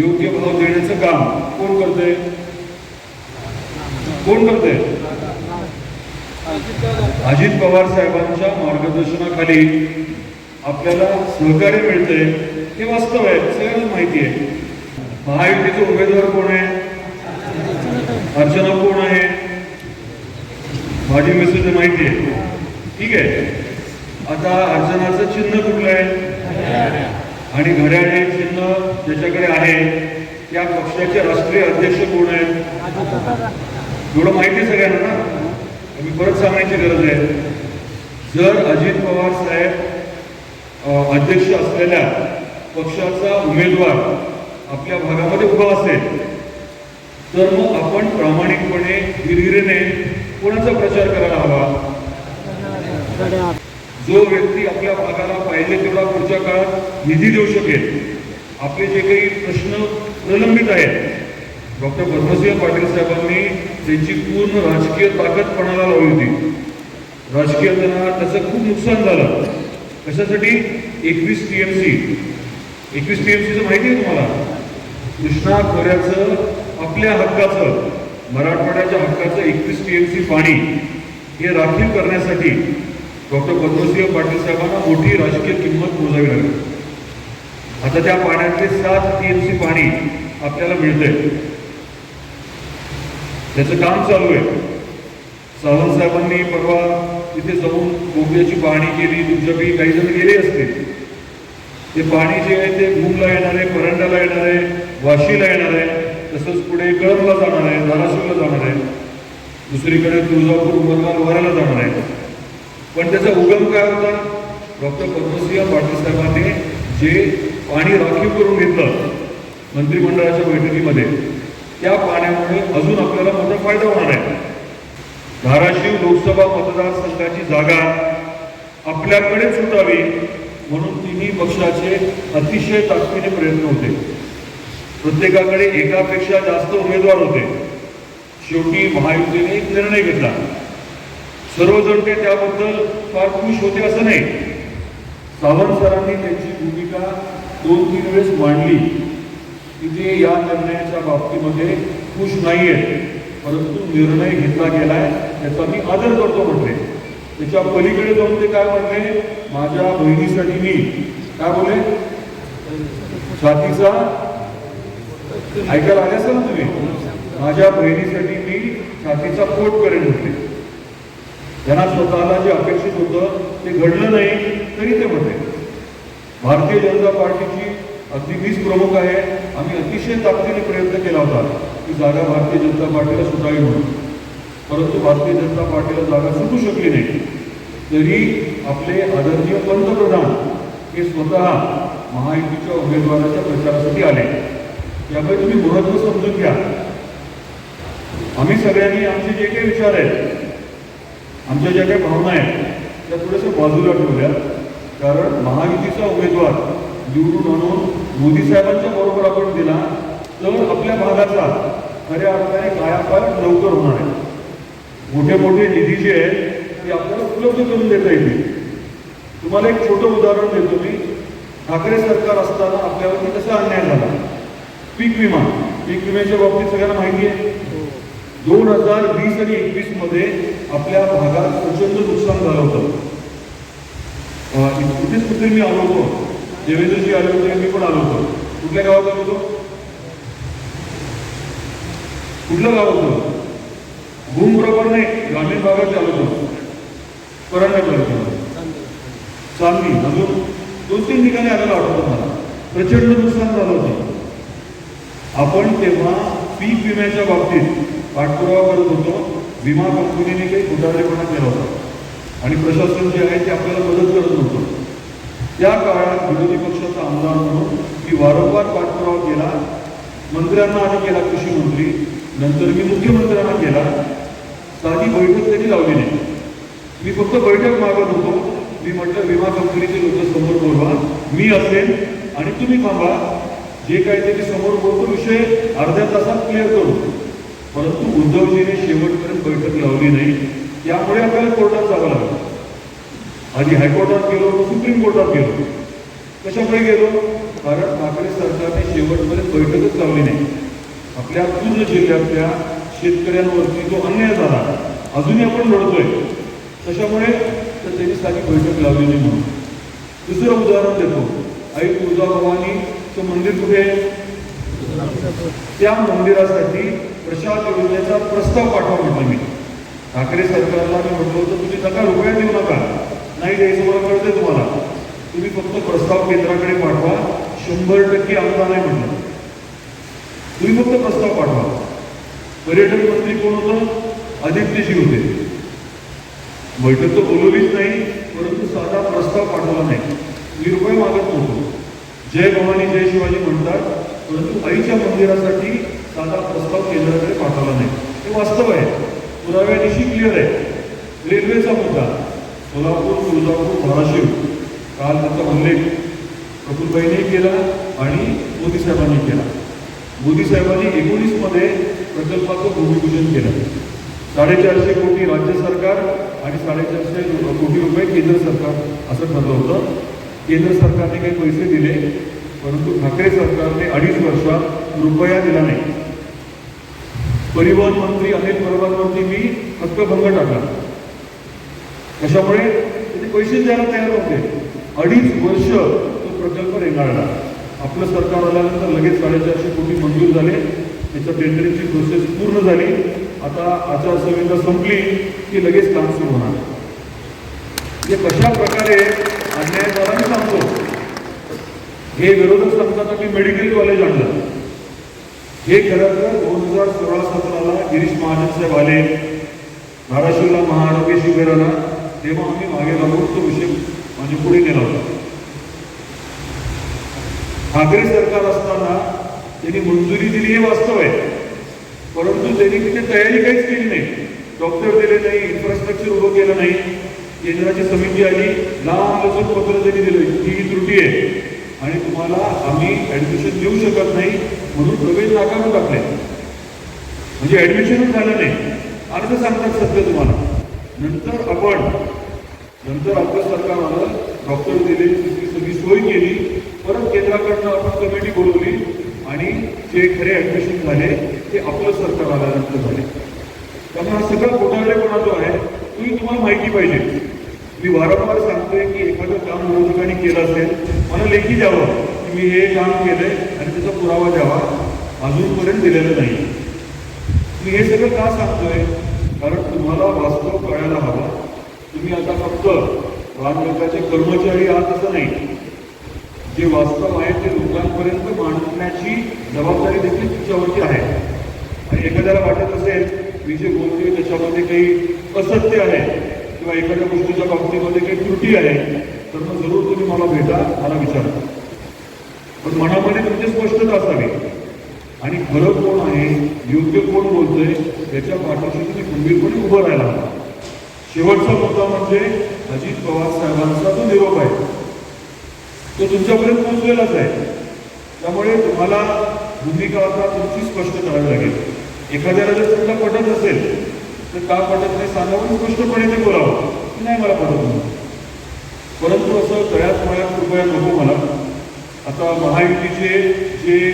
योग्य भाव देण्याचं काम कोण करतंय? कोण करतंय? अजित पवार साहेबांच्या मार्गदर्शनाखाली आपल्याला सहकार्य मिळते हे वास्तव आहे सगळ्यांना माहिती आहे. महायुतीचे उमेदवार कोण आहे? अर्चना कोण आहे? माझी मेसेज माहिती आहे. ठीक आहे. आता अर्चनाचं चिन्ह कुठलं आहे? आणि घड्याळ चिन्ह ज्याच्याकडे आहे त्या पक्षाचे राष्ट्रीय अध्यक्ष कोण आहेत? एवढं माहिती आहे सगळ्यांना ना? मी परत सांगण्याची गरज आहे. जर अजित पवार साहेब अध्यक्ष असलेल्या पक्षाचा उमेदवार आपल्या भागामध्ये उभा असेल तर मग आपण प्रामाणिकपणे हिरहिरीने कोणाचा प्रचार करायला हवा? जो व्यक्ती आपल्या भागाला पाहिजे तेवढा पुढच्या काळात निधी देऊ शकेल आपले जे काही प्रश्न प्रलंबित आहेत डॉक्टर पद्मसिंह पाटील साहेबांनी त्यांची पूर्ण राजकीय ताकद पणाला लावली होती. राजकीय त्यांना त्याचं खूप नुकसान झालं. कशासाठी? एकवीस टी एम सी एकवीस टी एम सीचं माहिती आहे तुम्हाला? कृष्णा खोऱ्याचं आपल्या हक्काचं मराठवाड्याच्या हक्काचं एकवीस टी एम सी पाणी हे राखीव करण्यासाठी डॉक्टर पद्मसिंह पाटील साहेबांना मोठी राजकीय किंमत मोजावी लागली. आता त्या पाण्यातले सात टीएमसी पाणी आपल्याला मिळतंय. त्याचं काम चालू आहे. सावंत साहेबांनी परवा तिथे जाऊन बोगद्याची पाहणी केली तुमच्यापैकी काही जण गेले असते ते पाणी जे आहे ते भूमला येणार आहे परंडाला येणार आहे वाशीला येणार आहे तसंच पुढे कळमला जाणार आहे धाराशिवला जाणार आहे. दुसरीकडे तुळजापूर उमरगा लोहाराला जाणार आहे. पण त्याचा उगम काय होता? डॉक्टर पद्मसिंह पाटील साहेबांनी जे पाणी राखीव करून घेतलं मंत्रिमंडळाच्या बैठकीमध्ये त्या पाण्यामुळे अजून आपल्याला मोठा फायदा होणार आहे. धाराशिव लोकसभा मतदारसंघाची जागा आपल्याकडे सुटावी म्हणून तिन्ही पक्षाचे अतिशय ताकदीने प्रयत्न होते. प्रत्येकाकडे एकापेक्षा जास्त उमेदवार होते. शेवटी महायुतीने एक निर्णय घेतला. सर्वजण ते त्याबद्दल फार खुश होते असं नाही. सावंत सरांनी त्यांची भूमिका दोन तीन वेळेस मांडली. की ते या निर्णयाच्या बाबतीमध्ये खुश नाही आहेत परंतु निर्णय घेतला गेलाय त्याचा मी आदर करतो म्हटले. त्याच्या पलीकडे जाऊन ते काय म्हटले माझ्या बहिणीसाठी मी. काय बोले छातीचा. ऐकायला आले असेल ना तुम्ही? माझ्या बहिणीसाठी मी छातीचा पोट करेन म्हटले. त्यांना स्वतःला जे अपेक्षित होतं ते घडलं नाही तरी ते म्हटले भारतीय जनता पार्टीची अगदी वीस प्रमुख आहे. आम्ही अतिशय ताकदीने प्रयत्न केला होता की जागा भारतीय जनता पार्टीला सुटावी म्हणून. परंतु भारतीय जनता पार्टीला जागा सुटू शकली नाही. तरी आपले आदरणीय पंतप्रधान हे स्वतः महायुतीच्या उमेदवाराच्या प्रचारासाठी आले. त्यामुळे तुम्ही महत्त्व समजून घ्या. आम्ही सगळ्यांनी आमचे जे काही विचार आहेत आमच्या ज्या काही भावना आहेत त्या थोड्याशा बाजूला ठेवल्या कारण महायुतीचा उमेदवार निवडून आणून मोदी साहेबांच्या बरोबर आपण दिला तर आपल्या भागाचा खऱ्या अर्थाने कायापालट लवकर होणार आहे. मोठे मोठे निधी जे आहेत ते आपल्याला उपलब्ध करून देता येतील. तुम्हाला एक छोटं उदाहरण देतो मी. ठाकरे सरकार असताना आपल्यावरती कसा अन्याय झाला? पीक विमा. पीक विम्याच्या बाबतीत सगळ्यांना माहिती आहे? दोन हजार वीस आणि एकवीसमध्ये आपल्या भागात प्रचंड नुकसान झालं होतं. अं, कुठेच कुठे मी आलो होतो. देवेंद्रजी आले होते मी पण आलो होतो. कुठल्या गावात आलो होतो कुठलं गाव होतं? भूम बरोबर नाही ग्रामीण भागात आलो होतो. करंडक तालुक्यामध्ये चांदणी अजून दोन तीन ठिकाणी आलेला आठवतो मला प्रचंड नुकसान झालं होतं. आपण तेव्हा पीक विम्याच्या बाबतीत पाठपुरावा करत होतो. विमा कंपनीने काही घोटाळेपणा केला होता. आणि प्रशासन जे आहे ते आपल्याला मदत करत नव्हतं. त्या काळात विरोधी पक्षाचा आमदार म्हणून मी वारंवार पाठपुरावा केला. मंत्र्यांना आधी केला कृषी मंत्री. नंतर मी मुख्यमंत्र्यांना केला. साधी बैठक त्यांनी लावली नाही. मी फक्त बैठक मागत होतो. मी म्हटलं विमा कंपनीचे लोक समोर बोलवा. मी असेल आणि तुम्ही थांबा. जे काही ते समोर बोलतो विषय अर्ध्या तासात क्लिअर करू. परंतु उद्धवजीने शेवटपर्यंत बैठक लावली नाही. त्यामुळे आपल्याला कोर्टात जावं लागलं. आधी हायकोर्टात गेलो सुप्रीम कोर्टात गेलो. कशामुळे गेलो? कारण ठाकरे सरकारने शेवटपर्यंत बैठकच लावली नाही. आपल्या पूर्ण जिल्ह्यातल्या शेतकऱ्यांवरती जो अन्याय झाला. अजूनही आपण लढतोय. कशामुळे तर त्यांनी साधी बैठक लावली नाही म्हणून. दुसरं उदाहरण देतो. आई तुळजाभवानीचं मंदिर कुठे आहे? त्या मंदिरासाठी प्रशांत योजनेचा प्रस्ताव पाठवा म्हटलं मी. ठाकरे सरकारला मी म्हटलं होतं तुम्ही नका रुपया देऊ नका. नाही द्यायचं मला कळते तुम्हाला. तुम्ही फक्त प्रस्ताव केंद्राकडे पाठवा. शंभर टक्के अनुदान आहे म्हटलं. तुम्ही फक्त प्रस्ताव पाठवा. पर्यटन मंत्री कोण होतं? आदित्यजी होते. बैठक तर बोलवलीच नाही परंतु साधा प्रस्ताव पाठवला नाही. मी रुपये मागत नव्हतो. जय भवानी जय शिवाजी म्हणतात परंतु आईच्या मंदिरासाठी साधा प्रस्ताव केंद्राकडे पाठवला नाही. हे वास्तव आहे. पुराव्यानिशी क्लिअर आहे. रेल्वेचा मुद्दा. सोलापूर तुळजापूर धाराशिव. काल त्याचा उल्लेख प्रफुलबाईंनी केला आणि मोदी साहेबांनी केला. मोदी साहेबांनी एकोणीसमध्ये प्रकल्पाचं भूमिपूजन केलं. साडेचारशे कोटी राज्य सरकार आणि साडेचारशे कोटी रुपये केंद्र सरकार असं ठरलं होतं. केंद्र सरकारने काही पैसे दिले. परंतु ठाकरे सरकारने अडीच वर्षात रुपया दिला नाही. परिवहन मंत्री अनिल परबांवरती मी हक्कभंग टाकला कशामुळे त्याचे पैसे द्यायला तयार होते. अडीच वर्ष तो प्रकल्प रेंगाळला. आपलं सरकार आल्यानंतर लगेच साडेचारशे कोटी मंजूर झाले. त्याच्या टेंडरिंगची प्रोसेस पूर्ण झाली. आता आचारसंहिता संपली की लगेच काम सुरू होणार. म्हणजे हे कशा प्रकारे अन्याय झाला मी सांगतो. हे विरोधक सांगतात मी मेडिकल कॉलेज आणलं. हे खरं तर दोन हजार सोळा सतराला गिरीश महाजन साहेब आले. धाराशिवला महाआरोग्य शिबिर आला. तेव्हा आम्ही मागे लागून तो विषय म्हणजे पुढे नेला होता. ठाकरे सरकार असताना त्यांनी मंजुरी दिली हे वास्तव आहे. परंतु त्यांनी तिथे तयारी काहीच केली नाही. डॉक्टर दिले नाही इन्फ्रास्ट्रक्चर उभं केलं नाही. केंद्राची समिती आली. लांब लसून पत्र त्यांनी दिलं. ही त्रुटी आहे. आणि तुम्हाला आम्ही ॲडमिशन देऊ शकत नाही म्हणून प्रवेश नाकारून टाकले. म्हणजे ॲडमिशनच झालं नाही. अर्ज सांगतात सध्या तुम्हाला. नंतर आपण नंतर आपलं सरकार आलं डॉक्टर दिले तिथली सगळी सोय केली परत केंद्राकडनं आपण कमिटी बोलवली आणि जे खरे ॲडमिशन झाले ते आपलं सरकार आल्यानंतर झाले. त्यामुळे हा सगळा घोटाळे कोणा जो आहे तुम्ही तुम्हाला माहिती पाहिजे. मी वारंवार सांगतोय की एखादं काम विरोधकांनी केलं असेल मला लेखी द्यावं. की मी हे काम केलंय आणि त्याचा पुरावा द्यावा. अजूनपर्यंत दिलेलं नाही. मी हे सगळं का सांगतोय? कारण तुम्हाला वास्तव कळायला हवा. तुम्ही आता फक्त राजलोकाचे कर्मचारी आहात असं नाही. जे वास्तव आहे ते लोकांपर्यंत मांडण्याची जबाबदारी देखील तुमच्यावरची आहे. आणि एखाद्याला वाटत असेल मी जे बोलतोय त्याच्यामध्ये काही असत्य आहे. किंवा एखाद्या गोष्टीच्या बाबतीमध्ये काही त्रुटी आहे तर मग जरूर तुम्ही मला भेटा मला विचारा. पण मनामध्ये तुमची स्पष्टता असावी. आणि खरं कोण आहे योग्य कोण बोलतोय याच्या पाठीशी तुम्ही गंभीरपणे उभं राहायला हवं. शेवटचा मुद्दा म्हणजे अजित पवार साहेबांचा जो निरोप आहे तो तुमच्यापर्यंत पोहोचलेलाच आहे. त्यामुळे तुम्हाला भूमिका आता तुमची स्पष्ट करावी लागेल. एखाद्याला जर तुमचा पटत असेल तर का पटत नाही सांगावं स्पष्टपणे ते बोलावं. की नाही मला पटत नाही. परंतु असं गळ्यात मळ्यात कृपया नको मला आता महायुतीचे जे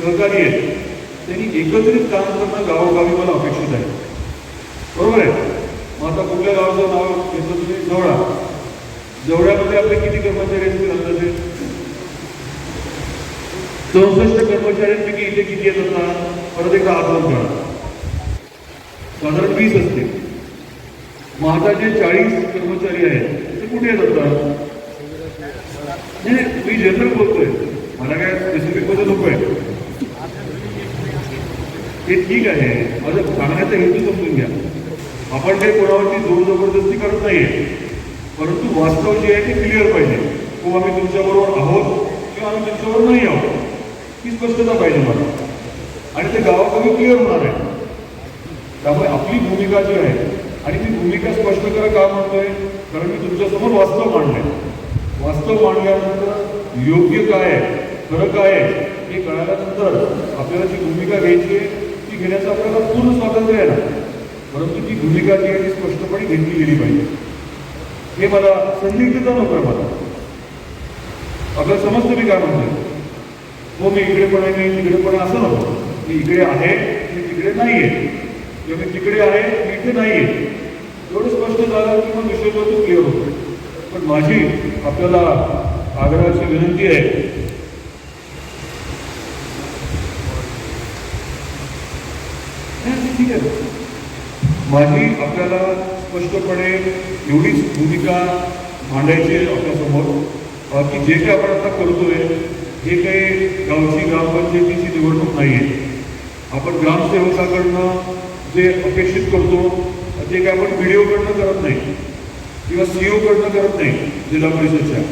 सहकारी आहेत त्यांनी एकत्रित काम करणं गावोगावी मला अपेक्षित आहे. बरोबर आहे? मग आता कुठल्या गावाचं नाव घेतलं तुम्ही? जवळा. जवळ्यामध्ये आपले किती कर्मचारी असतील अंदाजे चौसष्ट कर्मचाऱ्यांपैकी इथे किती येतात ना? परत एकदा आकलन करा. साधारण वीस असतील. मग आता जे चाळीस कर्मचारी आहेत. ते कुठे नाही, मी जनरल बोलतोय. मला काय स्पेसिफिक मध्ये नको आहे ते ठीक आहे. माझं सांगण्याचा हेतू समजून घ्या. आपण काही कोणावरती ज़ोर ज़बरदस्ती करत नाहीये. परंतु वास्तव जे आहे ते क्लिअर पाहिजे. हो आम्ही तुमच्याबरोबर आहोत किंवा आम्ही तुमच्याबरोबर नाही आहोत. ही स्पष्टता पाहिजे मला. आणि ते गावागावी क्लिअर होणार आहे. त्यामुळे आपली भूमिका जी आहे आणि ती भूमिका स्पष्ट करा का म्हणतोय? कारण मी तुमच्यासमोर वास्तव मांडलंय. वास्तव मांडल्यानंतर योग्य काय आहे खरं काय आहे हे कळाल्यानंतर आपल्याला जी भूमिका घ्यायची आहे ती घेण्याचं आपल्याला पूर्ण स्वातंत्र्य आहे ना. परंतु ती भूमिका जी आहे ती स्पष्टपणे घेतली गेली पाहिजे. हे मला संदिग्धता नको मला आपल्याला समजतं मी काय म्हणतोय? हो मी इकडे पण आहे मी तिकडे पण असं नको मी इकडे आहे मी तिकडे नाही आहे मी तिकडे आहे मी इथे नाही. आहे एवढं स्पष्ट झालं की मग विषय तो क्लिअर होतो. पण माझी आपल्याला आग्रहाची विनंती आहे. ठीक आहे. माझी आपल्याला स्पष्टपणे एवढीच भूमिका मांडायची आहे आपल्यासमोर अ, की जे काही आपण आता करतोय हे काही गावची ग्रामपंचायतीची निवडणूक नाही आहे आपण ग्रामसेवकाकडनं जे अपेक्षित करतो ते काय आपण व्हिडिओकडनं करत नाही किंवा सीओ कडनं करत नाही जिल्हा परिषदच्या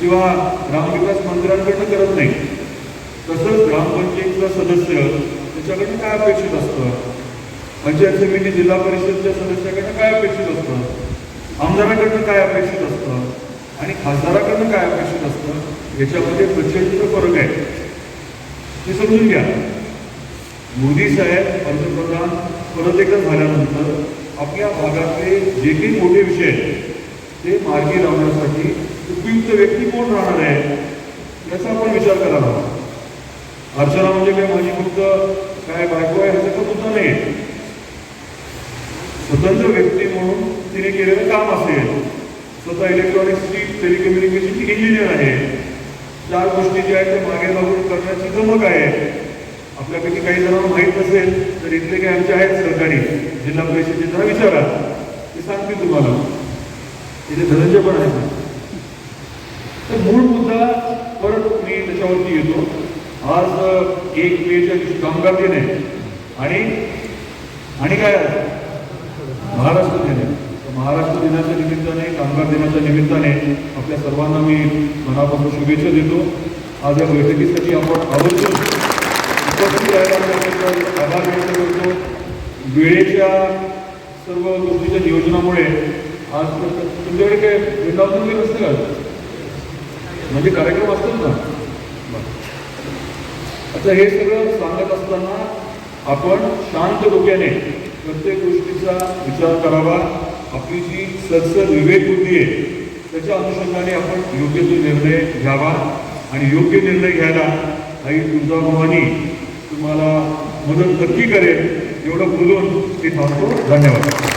किंवा ग्रामविकास मंत्र्यांकडनं करत नाही तसंच ग्रामपंचायतीचा सदस्य त्याच्याकडनं काय अपेक्षित असतं? पंचायत समिती जिल्हा परिषदच्या सदस्याकडनं काय अपेक्षित असतं? आमदाराकडनं काय अपेक्षित असतं? आणि खासदाराकडनं काय अपेक्षित असतं? याच्यामध्ये प्रचंड फरक आहे. ते समजून घ्या. मोदी साहेब पंतप्रधान परत एकदा झाल्यानंतर आपल्या भागातले जे काही मोठे विषय आहेत ते मार्गी लावण्यासाठी उपयुक्त व्यक्ती कोण राहणार आहे याचा आपण विचार करायला हवा अर्चना म्हणजे काय? माझी फक्त काय बायको आहे ह्याचा मुद्दा नाही. आहे. स्वतंत्र व्यक्ती म्हणून तिने केलेलं काम असेल. स्वतः इलेक्ट्रॉनिक्सची टेलिकम्युनिकेशनची इंजिनियर आहे. चार गोष्टी ज्या आहेत त्या मागे लागून करण्याची जमक आहे. आपल्यापैकी काही जणांना माहीत नसेल तर इथले काही आमचे आहेत सरकारी जिल्हा परिषदेचे जरा विचारा. ते सांगतील तुम्हाला. इथे धनंजय पण आहेत. तर मूळ मुद्दा परत मी त्याच्यावरती येतो. आज एक मेच्या दिवशी कामगार दिन आहे. आणि आणि काय महाराष्ट्र दिन आहे. महाराष्ट्र दिनाच्या निमित्ताने कामगार दिनाच्या निमित्ताने आपल्या सर्वांना मी मनापासून शुभेच्छा देतो. आज या बैठकीसाठी आपण आवर्जून उपस्थित राहायला त्याबद्दल आभार व्यक्त करतो. वेळेच्या सर्व गोष्टीच्या नियोजनामुळे आज तुमच्याकडे काय वृंदावन वगैरे असते का म्हणजे कार्यक्रम असतात ना? आता हे सगळं सांगत असताना आपण शांत डोक्याने प्रत्येक गोष्टीचा विचार करावा. आपली जी सरसर विवेक बुद्धी आहे त्याच्या अनुषंगाने आपण योग्य तो निर्णय घ्यावा. आणि योग्य निर्णय घ्यायला आई तुळजाभवानी तुम्हाला मदत नक्की करेल. एवढं बोलून मी थांबतो. धन्यवाद.